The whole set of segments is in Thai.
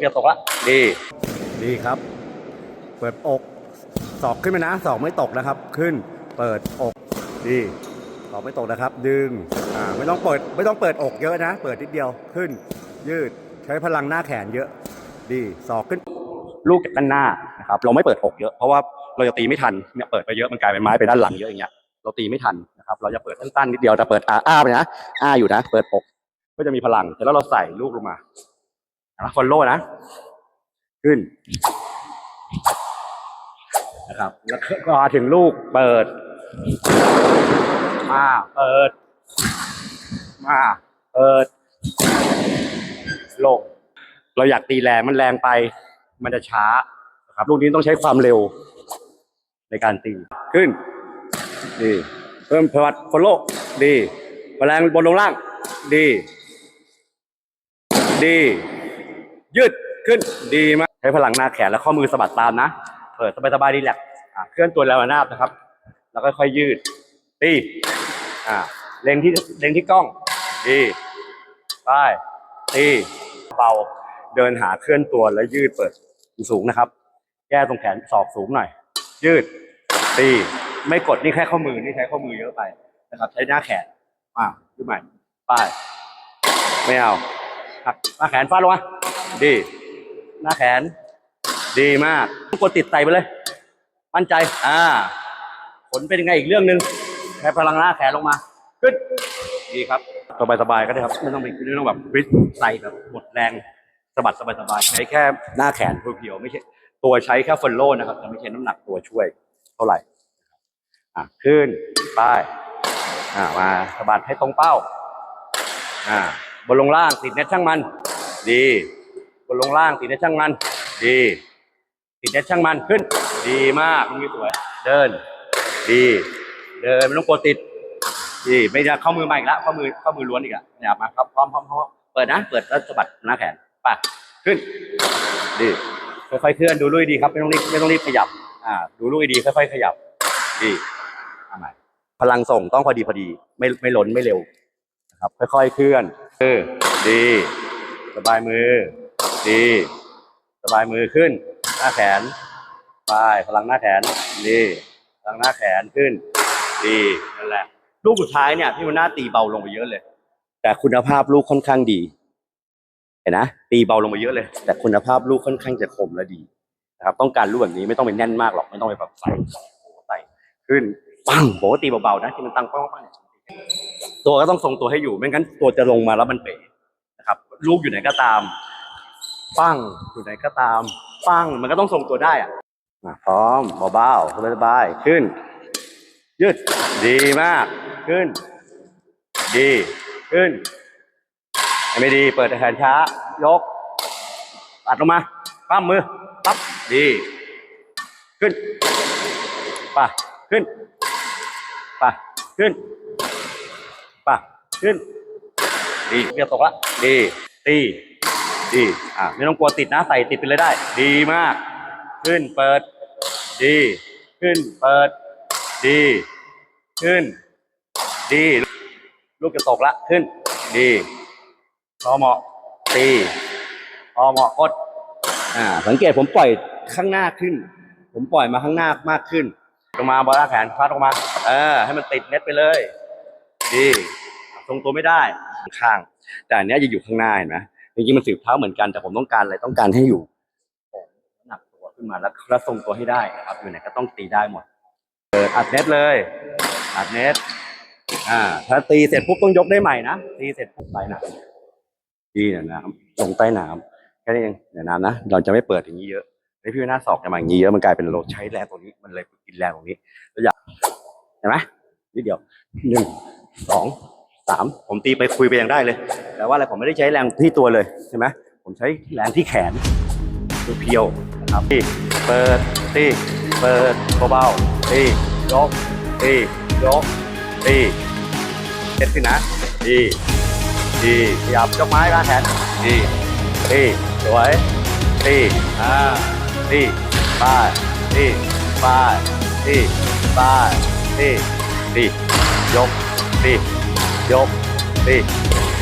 เรียบตกละดี ดีครับ เปิดอกศอกขึ้นมานะศอกไม่ตกนะครับ ขึ้น เปิดอกดีศอกไม่ตกนะครับ ดึงอ่าไม่ต้องเปิดไม่ต้องเปิดอกเยอะนะ เปิดนิดเดียวขึ้น ยืดใช้พลังหน้าแขนเยอะ ดีศอกขึ้น ลูกจากด้านหน้านะครับ เราไม่เปิดอกเยอะเพราะว่าเราจะตีไม่ทันเนี่ยเปิดไปเยอะมันกลายเป็นไม้ไปด้านหลังเยอะอย่างเงี้ยเราตีไม่ทันนะครับ เราจะเปิดสั้นๆนิดเดียวแต่เปิดอาอ้าไปนะอ้าอยู่นะ เปิดอกก็จะมีพลังแต่แล้วเราใส่ลูกลงมา ฟอลโล่นะ ขึ้น นะครับ แล้วก็ถึงลูกเปิด มา เปิด มา เปิด ลง เราอยากตีแรงมันแรงไป มันจะช้านะครับ ลูกนี้ต้องใช้ความเร็ว ในการตี ขึ้น ดีเพิ่มพลัดฟอลโล่ดีแรงบนลงล่าง ดี ดี ยืดขึ้นดีมากใช้พลังหน้าแขนและข้อมือสะบัดตามนะเปิดสบายๆดีแหละอะเคลื่อนตัวแล้วนาบนะครับ แล้วก็ค่อยยืดตีอ่าเล็งที่เล็งที่กล้องดีไปตีเบาเดินหาเคลื่อนตัวแล้วยืดเปิดสูงนะครับ แก้ตรงแขนศอกสูงหน่อย ยืดตีไม่กดนี่แค่ข้อมือนี่ใช้ข้อมือเยอะไปนะครับ ใช้หน้าแขนอ่าขึ้นใหม่ไปไม่เอาหักหน้าแขนฟาดลงมา ดี หน้าแขน ดีมากกดติดไตไปเลย มั่นใจ อ่า ผลเป็นยังไงอีกเรื่องหนึ่งแค่พลังหน้าแขนลงมา ขึ้น ดีครับ สบายสบายๆก็ได้ครับ ไม่ต้องไปไม่ต้องแบบวิดใส่แบบหมดแรงสะบัดสบายสบายๆใช้แค่หน้าแขนเพียวๆไม่ใช่ ตัวใช้แค่ฟอลโล่นะครับแต่ไม่ใช่น้ำหนักตัวช่วย เท่าไหร่ อะ ขึ้นป้ายอ่า มาสะบัดให้ตรงเป้า อ่า บนลงล่างติดเน็ตช่างมัน ดี นลงล่างติดเน็ตช่างมัน ดี ติดเน็ตช่างมันขึ้น ดีมากตรงนี้สวย เดิน ดี เดินไม่ต้องกลัวติด ดีไม่ได้เข้ามือมาอีกแล้วเข้ามือเข้ามือล้วนอีกอะเนี่ยมาครับพร้อมพร้อมพร้อมเปิดนะ เปิดแล้วสะบัดหน้าแขนไป่ะขึ้น ดีค่อยๆเคลื่อนดูลุยดีครับไม่ต้องรีบไม่ต้องรีบขยับ อ่า ดูลุยดีค่อยๆขยับ ดีเอาใหม่พลังส่งต้องพอดีพอดี ไม่ไม่ล้นไม่เร็วนะครับ ค่อยๆเคลื่อนเออดี สบายมือ ดีสบายมือขึ้น หน้าแขนไปพลังหน้าแขนดีพลังหน้าแขนขึ้น ดีนั่นแหละ ลูกสุดท้ายเนี่ยพี่มันหน่าตีเบาลงไปเยอะเลย แต่คุณภาพลูกค่อนข้างดี เห็นนะตีเบาลงไปเยอะเลย แต่คุณภาพลูกค่อนข้างจะคมและดีนะครับ ต้องการลูกแบบนี้ไม่ต้องเป็นแน่นมากหรอกไม่ต้องไปแบบใส่ใส่ขึ้นปังปกติเบาๆนะที่มันตั้งป้องๆเนี่ยตัวก็ต้องทรงตัวให้อยู่ไม่งั้นตัวจะลงมาแล้วมันเป๋นะครับ ลูกอยู่ไหนก็ตาม ปั้งอยู่ไหนก็ตาม ปั้งมันก็ต้องทรงตัวได้อะอะพร้อมเบาๆสบายๆขึ้น ยืดดีมากขึ้น ดีขึ้นไม่ดีเปิดแขนช้ายกตัดลงมาปั้มมือปั๊บดีขึ้นป่ะขึ้นป่ะขึ้นป่ะขึ้นดีเรียบตกละดีตี ดีอะไม่ต้องกลัวติดนะใส่ติดไปเลยได้ ดีมาก ขึ้นเปิด ดี ขึ้นเปิด ดี ขึ้น ดี ลูกจะตกละขึ้น ดีพอเหมาะตีพอเหมาะกดอ่า สังเกตผมปล่อยข้างหน้าขึ้น ผมปล่อยมาข้างหน้ามากขึ้นลงมาบอลหน้าแขนฟาดลงมาเออให้มันติดเน็ตไปเลย ดี ทรงตัวไม่ได้ข้าง แต่อันนี้จะอยู่ข้างหน้าเห็นไหม จริงๆมันสืบเท้าเหมือนกันแต่ผมต้องการอะไรต้องการให้อยู่หนักตัวขึ้นมาแล้วแล้วทรงตัวให้ได้นะครับ อยู่ไหนก็ต้องตีได้หมดเอออัดเน็ตเลย อัดเน็ตอ่า ถ้าตีเสร็จปุ๊บต้องยกได้ใหม่นะตีเสร็จปุ๊บใต้น้ำดีเนี่ยน้ำลงใต้น้ำแค่นี้เองเดี๋ยวน้ำนะเราจะไม่เปิดอย่างนี้เยอะไอพี่หน้าศอกจะมาอย่างนี้เยอะมันกลายเป็นโลใช้แรงตรงนี้มันเลยกินแรงตรงนี้แล้วอยากเห็นไหมนิดเดียวหนึ่งสอง สามผมตีไปคุยไปยังได้เลย แต่ว่าอะไรผมไม่ได้ใช้แรงที่ตัวเลยใช่ไหมผมใช้แรงที่แขนเพียวนะครับตีเปิดตีเปิดเบาๆตียกตียกตีเซ็ตขึ้นะดีดีขยับยกไม้ก้างแขนดีตีสวยตีอ่าตีป้ายตีป้ายตีป้ายตีตียกตี ยกตี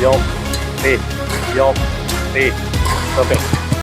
ยกตียกตี perfect